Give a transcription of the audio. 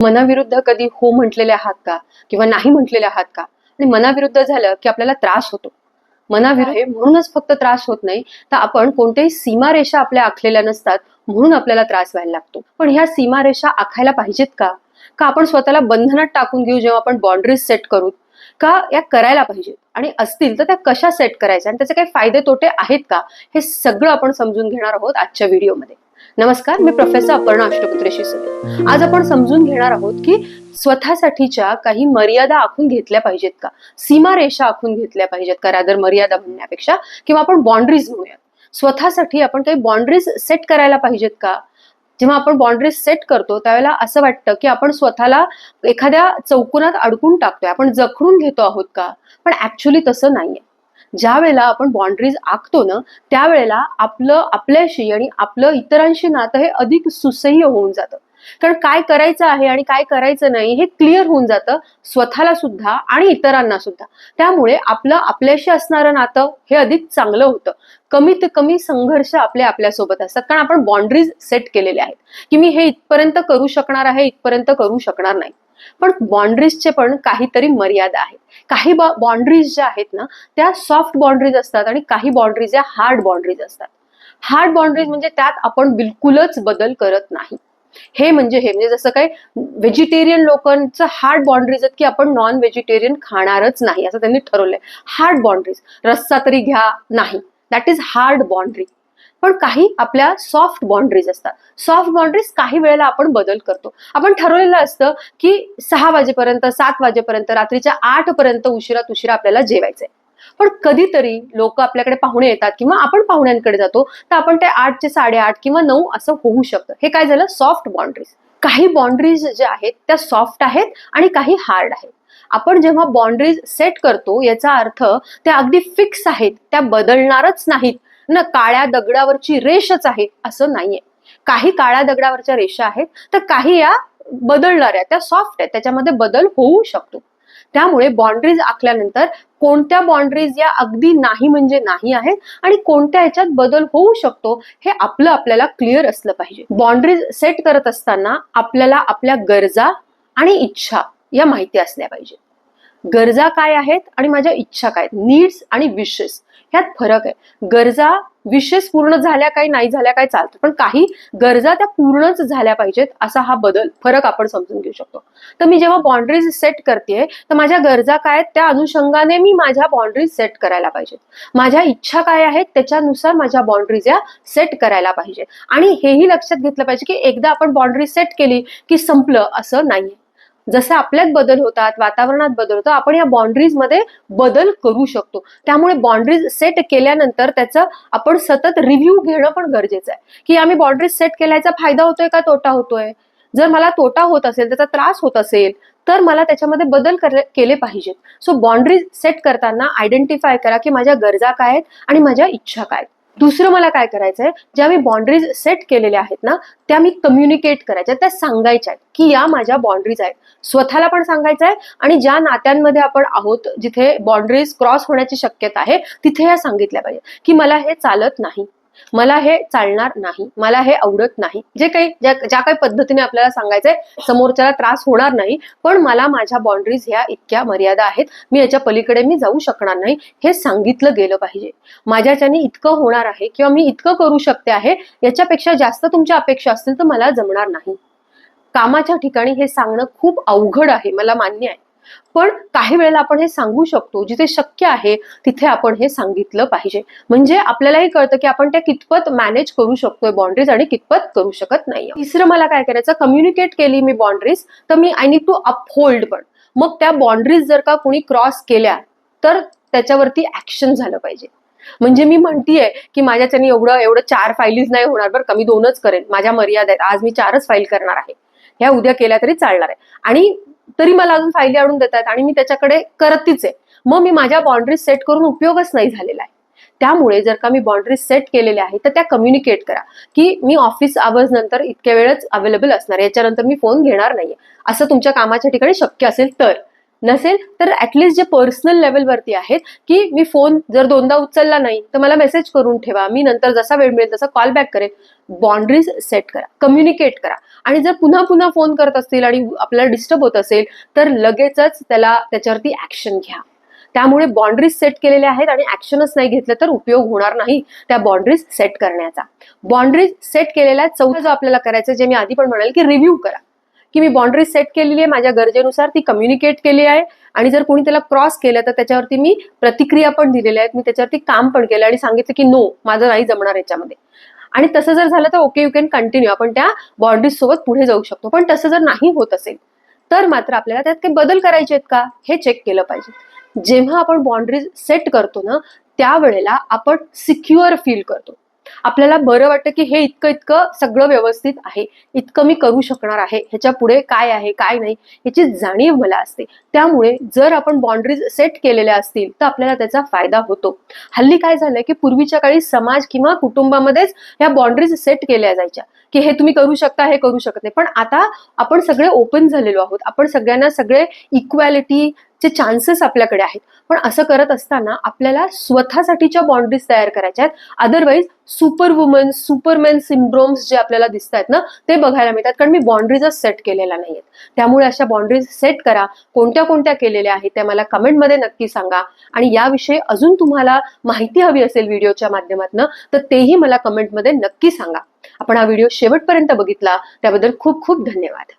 मनाविरुद्ध कधी हो म्हटलेले आहात का? किंवा नाही म्हटलेले आहात का? आणि मनाविरुद्ध झालं की आपल्याला त्रास होतो. मनाविरुद्ध म्हणूनच फक्त त्रास होत नाही तर आपण कोणत्याही सीमारेषा आपल्या आखलेल्या नसतात म्हणून आपल्याला त्रास व्हायला लागतो. पण ह्या सीमारेषा आखायला पाहिजेत का? का आपण स्वतःला बंधनात टाकून घेऊ जेव्हा आपण बाउंड्रीज सेट करू? का या करायला पाहिजेत? आणि असतील तर त्या कशा सेट करायच्या? आणि त्याचे काही फायदे तोटे आहेत का? हे सगळं आपण समजून घेणार आहोत आजच्या व्हिडिओमध्ये नमस्कार मी प्रोफेसर अपर्णा अष्टपुत्रेशी सुरे आज आपण समजून घेणार आहोत की स्वतःसाठीच्या काही मर्यादा आखून घेतल्या पाहिजेत का? सीमारेषा आखून घेतल्या पाहिजेत का रादर मर्यादा म्हणण्यापेक्षा? किंवा आपण बाउंड्रीज म्हणूयात. स्वतःसाठी आपण काही बाउंड्रीज सेट करायला पाहिजेत का? जेव्हा आपण बाउंड्रीज सेट करतो त्यावेळेला असं वाटतं की आपण स्वतःला एखाद्या चौकोनात अडकून टाकतोय. आपण जखडून घेतो आहोत का? पण ऍक्च्युली तसं नाहीये. ज्या वेळेला आपण बाउंड्रीज आखतो ना त्यावेळेला आपलं आपल्याशी आणि आपलं इतरांशी नातं हे अधिक सुसह्य होऊन जातं. कारण काय करायचं आहे आणि काय करायचं नाही हे क्लिअर होऊन जातं स्वतःला सुद्धा आणि इतरांना सुद्धा. त्यामुळे आपलं आपल्याशी असणारं नातं हे अधिक चांगलं होतं. कमीत कमी संघर्ष आपले आपल्यासोबत असतात. कारण आपण बाउंड्रीज सेट केलेले आहेत. की मी हे इथपर्यंत करू शकणार आहे इथपर्यंत करू शकणार नाही. पण बाउंड्रीजचे पण काहीतरी मर्यादा आहेत. काही बाउंड्रीज ज्या आहेत ना त्या सॉफ्ट बाउंड्रीज असतात आणि काही बाउंड्रीज या हार्ड बाउंड्रीज असतात. हार्ड बाउंड्रीज म्हणजे त्यात आपण बिलकुलच बदल करत नाही. हे म्हणजे हे म्हणजे जसं काही व्हेजिटेरियन लोकांचं हार्ड बाउंड्रीज आहेत की आपण नॉन व्हेजिटेरियन खाणारच नाही असं त्यांनी ठरवलंय. हार्ड बाउंड्रीज रस्सा तरी घ्या नाही. दॅट इज हार्ड बाउंड्री पण काही आपल्या सॉफ्ट बाउंड्रीज असतात. सॉफ्ट बाउंड्रीज काही वेळेला आपण बदल करतो. आपण ठरवलेलं असतं की सहा वाजेपर्यंत सात वाजेपर्यंत रात्रीच्या आठ पर्यंत उशिरात उशिरा आपल्याला जेवायचंय. पण कधीतरी लोक आपल्याकडे पाहुणे येतात किंवा आपण पाहुण्यांकडे जातो तर आपण ते आठचे साडेआठ किंवा नऊ असं होऊ शकतं. हे काय झालं? सॉफ्ट बाउंड्रीज काही बाउंड्रीज ज्या आहेत त्या सॉफ्ट आहेत आणि काही हार्ड आहेत. आपण जेव्हा बाउंड्रीज सेट करतो याचा अर्थ त्या अगदी फिक्स आहेत त्या बदलणारच नाहीत. ना काळ्या दगडावरची रेषच आहे असं नाहीये. काही काळ्या दगडावरच्या रेषा आहेत तर काही या बदलणाऱ्या त्या सॉफ्ट आहेत त्याच्यामध्ये बदल होऊ शकतो. त्यामुळे बाउंड्रीज आखल्यानंतर कोणत्या बाउंड्रीज या अगदी नाही म्हणजे नाही आहेत आणि कोणत्या ह्याच्यात बदल होऊ शकतो हे आपलं आपल्याला क्लिअर असलं पाहिजे. बाउंड्रीज सेट करत असताना आपल्याला आपल्या गरजा आणि इच्छा या माहिती असल्या पाहिजे. गरजा काय आहेत आणि माझ्या इच्छा काय आहेत? नीड्स आणि विशेस ह्यात फरक आहे. गरजा विशेष पूर्ण झाल्या काही नाही झाल्या काय चालतं. पण काही गरजा त्या पूर्णच झाल्या पाहिजेत असा हा बदल फरक आपण समजून घेऊ शकतो. तर मी जेव्हा बाउंड्रीज सेट करते तर माझ्या गरजा काय आहेत त्या अनुषंगाने मी माझ्या बाउंड्रीज सेट करायला पाहिजेत. माझ्या इच्छा काय आहेत त्याच्यानुसार माझ्या बाउंड्रीज या सेट करायला पाहिजे आणि हेही लक्षात घेतलं पाहिजे की एकदा आपण बाउंड्री सेट केली की संपलं असं नाहीये. जसं आपल्यात बदल होतात वातावरणात बदल होतो आपण या बाउंड्रीजमध्ये बदल करू शकतो. त्यामुळे बाउंड्रीज सेट केल्यानंतर त्याचं आपण सतत रिव्ह्यू घेणं पण गरजेचं आहे. की आम्ही बाउंड्रीज सेट केल्याचा फायदा होतोय का तोटा होतोय? जर मला तोटा होत असेल त्याचा त्रास होत असेल तर मला त्याच्यामध्ये बदल केले पाहिजेत. सो बाउंड्रीज सेट करताना आयडेंटिफाय करा की माझ्या गरजा काय आहेत आणि माझ्या इच्छा काय आहेत. दुसरं मला काय करायचंय? ज्या मी बाउंड्रीज सेट केलेल्या आहेत ना त्या मी कम्युनिकेट करायच्या त्या सांगायच्या आहेत की या माझ्या बाउंड्रीज आहेत. स्वतःला पण सांगायचं आहे आणि ज्या नात्यांमध्ये आपण आहोत जिथे बाउंड्रीज क्रॉस होण्याची शक्यता आहे तिथे या सांगितल्या पाहिजे की मला हे चालत नाही. मला हे चालणार नाही मला हे आवडत नाही. जे काही ज्या काही पद्धतीने आपल्याला सांगायचंय समोरच्याला त्रास होणार नाही पण मला माझ्या बाउंड्रीज ह्या इतक्या मर्यादा आहेत मी याच्या पलीकडे मी जाऊ शकणार नाही हे सांगितलं गेलं पाहिजे. माझ्याच्याने इतकं होणार आहे किंवा मी इतकं करू शकते आहे याच्यापेक्षा जास्त तुमच्या अपेक्षा असतील तर मला जमणार नाही. कामाच्या ठिकाणी हे सांगणं खूप अवघड आहे मला मान्य आहे. पण काही वेळेला आपण हे सांगू शकतो जिथे शक्य आहे तिथे आपण हे सांगितलं पाहिजे. म्हणजे आपल्यालाही कळतं की आपण त्या कितपत मॅनेज करू शकतोय बाउंड्रीज आणि कितपत करू शकत नाही तिसरं मला काय करायचं कम्युनिकेट केली मी बाउंड्रीज तर मी आय नीड टू अपहोल्ड पण. मग त्या बाउंड्रीज जर का कुणी क्रॉस केल्या तर त्याच्यावरती ऍक्शन झालं पाहिजे. म्हणजे मी म्हणतीये की माझ्याच्यानी एवढं एवढं चार फाईलीज नाही होणार बरं कमी दोनच करेन. माझ्या मर्यादा आहेत आज मी चारच फाईल करणार आहे. ह्या उद्या केल्या तरी चालणार आहे. आणि तरी मला अजून फायली आणून देतात आणि मी त्याच्याकडे करतीच आहे. मग मी माझ्या बाउंड्रीज सेट करून उपयोगच नाही झालेला आहे. त्यामुळे जर का मी बाउंड्रीज सेट केलेल्या आहेत तर त्या कम्युनिकेट करा. की मी ऑफिस आवर्स नंतर इतक्या वेळच अवेलेबल असणार याच्यानंतर मी फोन घेणार नाहीये. असं तुमच्या कामाच्या ठिकाणी शक्य असेल तर. नसेल तर ॲटलिस्ट जे पर्सनल लेवलवरती आहेत की मी फोन जर दोनदा उचलला नाही तर मला मेसेज करून ठेवा. मी नंतर जसा वेळ मिळेल तसा कॉल बॅक करेन. बाउंड्रीज सेट करा. कम्युनिकेट करा. आणि जर पुन्हा पुन्हा फोन करत असतील आणि आपल्याला डिस्टर्ब होत असेल तर लगेचच त्याला त्याच्यावरती ऍक्शन घ्या. त्यामुळे बाउंड्रीज सेट केलेल्या आहेत आणि ऍक्शनच नाही घेतलं तर उपयोग होणार नाही त्या बाउंड्रीज सेट करण्याचा. बाउंड्रीज सेट केलेल्या चौथा जो आपल्याला करायचं जे मी आधी पण म्हणाल की रिव्ह्यू करा. की मी बाउंड्री सेट केलेली आहे माझ्या गरजेनुसार ती कम्युनिकेट केली आहे. आणि जर कोणी त्याला क्रॉस केलं तर त्याच्यावरती मी प्रतिक्रिया पण दिलेल्या आहेत. मी त्याच्यावरती काम पण केलं आणि सांगितलं की नो माझं नाही जमणार याच्यामध्ये. आणि तसं जर झालं तर ओके यू कॅन कंटिन्यू आपण त्या बाउंड्रीज सोबत पुढे जाऊ शकतो. पण तसं जर नाही होत असेल तर मात्र आपल्याला त्यात काही बदल करायचे आहेत का? हे चेक केलं पाहिजे. जेव्हा आपण बाउंड्रीज सेट करतो ना त्यावेळेला आपण सिक्युअर फील करतो. आपल्याला बरं वाटतं की हे इतकं इतकं सगळं व्यवस्थित आहे. इतकं मी करू शकणार आहे. ह्याच्या पुढे काय आहे काय नाही याची जाणीव मला असते. त्यामुळे जर आपण बाउंड्रीज सेट केलेल्या असतील तर आपल्याला त्याचा फायदा होतो. हल्ली काय झालंय की पूर्वीच्या काळी समाज किंवा कुटुंबामध्येच ह्या बाउंड्रीज सेट केल्या जायच्या. की हे तुम्ही करू शकता हे करू शकत नाही. पण आता आपण सगळे ओपन झालेलो आहोत. आपण सगळ्यांना सगळे इक्वॅलिटी चे चान्सेस आपल्याकडे आहेत. पण असं करत असताना आपल्याला स्वतःसाठीच्या बाउंड्रीज तयार करायच्या आहेत. Otherwise super woman superman syndromes जे आपल्याला दिसत आहेत ना ते बघायला मिळतात. कारण मी बाउंड्रीजच सेट केलेल्या नाहीयेत. त्यामुळे अशा बाउंड्रीज सेट करा. कोणत्या कोणत्या केलेल्या आहेत त्या मला कमेंटमध्ये नक्की सांगा. आणि याविषयी अजून तुम्हाला माहिती हवी असेल व्हिडिओच्या माध्यमातून तर तेही मला कमेंटमध्ये नक्की सांगा. आपण हा व्हिडिओ शेवटपर्यंत बघितला त्याबद्दल खूप खूप धन्यवाद.